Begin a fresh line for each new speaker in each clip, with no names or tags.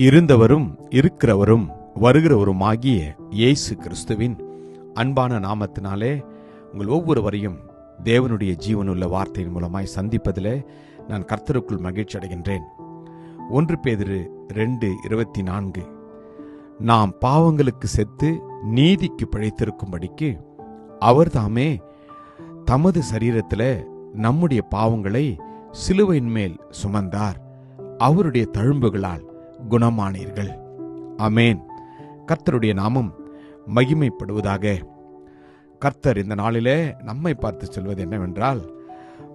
இருந்தவரும் இருக்கிறவரும் வருகிறவருமாகிய இயேசு கிறிஸ்துவின் அன்பான நாமத்தினாலே உங்கள் ஒவ்வொருவரையும் தேவனுடைய ஜீவனுள்ள வார்த்தையின் மூலமாய் சந்திப்பதிலே நான் கர்த்தருக்குள் மகிழ்ச்சி அடைகின்றேன். ஒன்று பேதிரு ரெண்டு இருபத்தி நான்கு. நாம் பாவங்களுக்கு செத்து நீதிக்கு பிழைத்திருக்கும்படிக்கு அவர் தாமே தமது சரீரத்தில் நம்முடைய பாவங்களை சிலுவையின் மேல் சுமந்தார். அவருடைய தழும்புகளால் குணமானீர்கள். அமேன் கர்த்தருடைய நாமம் மகிமைப்படுவதாக. கர்த்தர் இந்த நாளிலே நம்மை பார்த்து சொல்வது என்னவென்றால்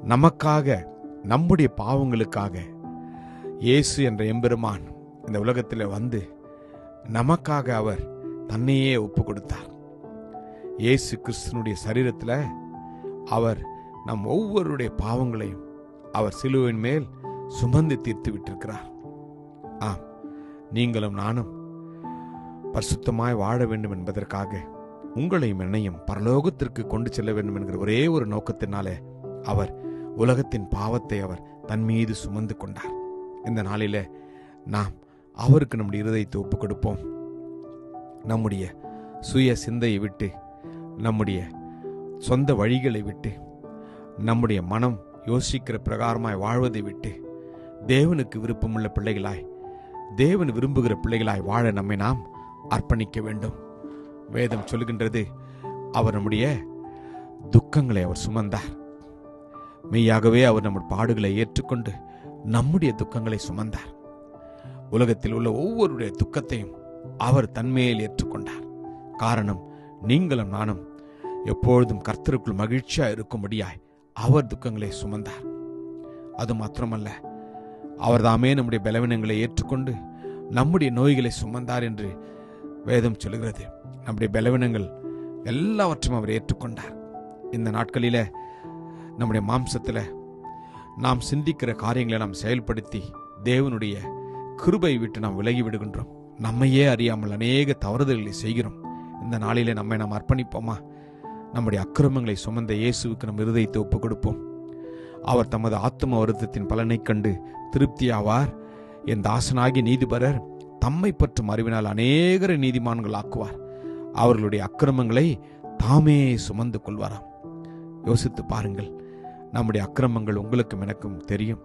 நமக்காக நம்முடைய பாவங்களுக்காக இயேசு என்ற எம்பெருமான் இந்த உலகத்தில் வந்து நமக்காக அவர் தன்னையே ஒப்பு கொடுத்தார் இயேசு கிறிஸ்தனுடைய சரீரத்தில் அவர் நம் ஒவ்வொருடைய பாவங்களையும் அவர் சிலுவின் மேல் சுமந்து தீர்த்து விட்டிருக்கிறார். ஆம். நீங்களும் நானும் பரிசுத்தமாய் வாழ வேண்டும் என்பதற்காக உங்களையும் என்னையும் பரலோகத்திற்கு கொண்டு செல்ல வேண்டும் என்கிற ஒரே ஒரு நோக்கத்தினாலே அவர் உலகத்தின் பாவத்தை அவர் தன் மீது சுமந்து கொண்டார். இந்த நாளிலே நாம் அவருக்கு நம்முடைய இருதயத்தை ஒப்புக் கொடுப்போம் நம்முடைய சுய சிந்தையை விட்டு நம்முடைய சொந்த வழிகளை விட்டு நம்முடைய மனம் யோசிக்கிற பிரகாரமாய் வாழ்வதை விட்டு தேவனுக்கு விருப்பமுள்ள பிள்ளைகளாய் தேவன் விரும்புகிற பிள்ளைகளாய் வாழ நம்மை நாம் அர்ப்பணிக்க வேண்டும். வேதம் சொல்லுகின்றது அவர் நம்முடைய துக்கங்களை அவர் சுமந்தார். மெய்யாகவே அவர் நம்முடைய பாடுகளை ஏற்றுக்கொண்டு நம்முடைய துக்கங்களை சுமந்தார். உலகத்தில் உள்ள ஒவ்வொருடைய துக்கத்தையும் அவர் தன்மையில் ஏற்றுக்கொண்டார். காரணம் நீங்களும் நானும் எப்பொழுதும் கர்த்தருக்குள் மகிழ்ச்சியா இருக்கும்படியாய் அவர் துக்கங்களை சுமந்தார். அது மாத்திரமல்ல அவர்தாமே நம்முடைய பலவீனங்களை ஏற்றுக்கொண்டு நம்முடைய நோய்களை சுமந்தார் என்று வேதம் சொல்கிறது நம்முடைய பலவீனங்கள் எல்லாவற்றையும் அவர் ஏற்றுக்கொண்டார். இந்த நாட்களில் நம்முடைய மாம்சத்தில் நாம் சிந்திக்கிற காரியங்களை நாம் செயல்படுத்தி தேவனுடைய கிருபை விட்டு நாம் விலகி விடுகின்றோம். நம்மையே அறியாமல் அநேக தவறுதல்களை செய்கிறோம். இந்த நாளிலே நம்மை நாம் அர்ப்பணிப்போமா? நம்முடைய அக்கிரமங்களை சுமந்த இயேசுவுக்கு நம் இருதயத்தை ஒப்புக் கொடுப்போம் அவர் தமது ஆத்ம வருத்தத்தின் பலனைக் கண்டு திருப்தியாவார். என் தாசனாகி நீதிபரர் தம்மை பற்றும் அறிவினால் அநேகரை நீதிமான்கள் ஆக்குவார். அவர்களுடைய அக்கிரமங்களை தாமே சுமந்து கொள்வாராம். யோசித்து பாருங்கள் நம்முடைய அக்கிரமங்கள் உங்களுக்கும் எனக்கும் தெரியும்.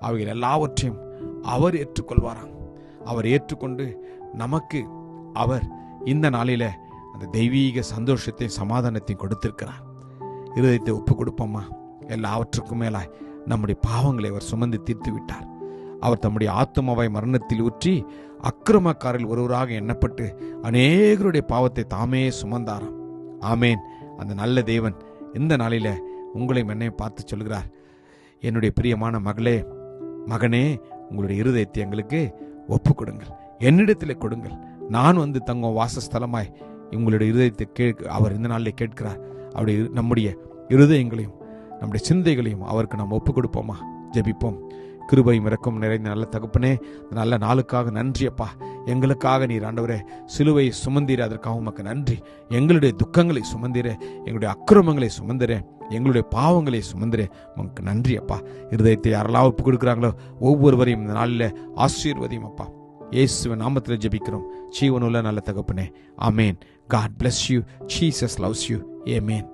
அவைகள் எல்லாவற்றையும் அவர் ஏற்றுக்கொள்வாராம். அவர் ஏற்றுக்கொண்டு நமக்கு அவர் இந்த நாளில அந்த தெய்வீக சந்தோஷத்தை சமாதானத்தையும் கொடுத்திருக்கிறார். இருதயத்தை ஒப்பு கொடுப்போமா எல்லாவற்றுக்கும் மேலாய் நம்முடைய பாவங்களை அவர் சுமந்து தீர்த்து விட்டார் அவர் தம்முடைய ஆத்மாவை மரணத்தில் ஊற்றி அக்கிரமக்காரில் ஒருவராக எண்ணப்பட்டு அநேகருடைய பாவத்தை தாமே சுமந்தாராம். ஆமேன். அந்த நல்ல தேவன் இந்த நாளில் உங்களையும் என்னையும் பார்த்து சொல்கிறார். என்னுடைய பிரியமான மகளே மகனே உங்களுடைய இருதயத்தை எங்களுக்கு ஒப்பு கொடுங்கள். என்னிடத்தில் கொடுங்கள். நான் வந்து தங்கும் வாசஸ்தலமாய் உங்களுடைய இருதயத்தை கேட்க அவர் இந்த நாளில் கேட்கிறார். அவருடைய நம்முடைய இருதயங்களையும் நம்முடைய சிந்தைகளையும் அவருக்கு நாம் ஒப்பு கொடுப்போமா ஜெபிப்போம். கிருபையும் இறக்கும் நிறைந்த நல்ல தகப்பனே நல்ல நாளுக்காக நன்றியப்பா எங்களுக்காக நீர் ஆண்டவரே சிலுவை சுமந்தீர் அதற்காக உமக்கு நன்றி. எங்களுடைய துக்கங்களை சுமந்தீர எங்களுடைய அக்கிரமங்களை சுமந்திர எங்களுடைய பாவங்களை சுமந்திர. உமக்கு நன்றி அப்பா. இருதயத்தை யாரெல்லாம் ஒப்பு கொடுக்குறாங்களோ ஒவ்வொருவரையும் இந்த நாளில் ஆசீர்வதியும் அப்பா. இயேசுவின் நாமத்தில் ஜெபிக்கிறோம். ஜீவனுள்ள நல்ல தகப்பனே. Amen God bless you Jesus loves you amen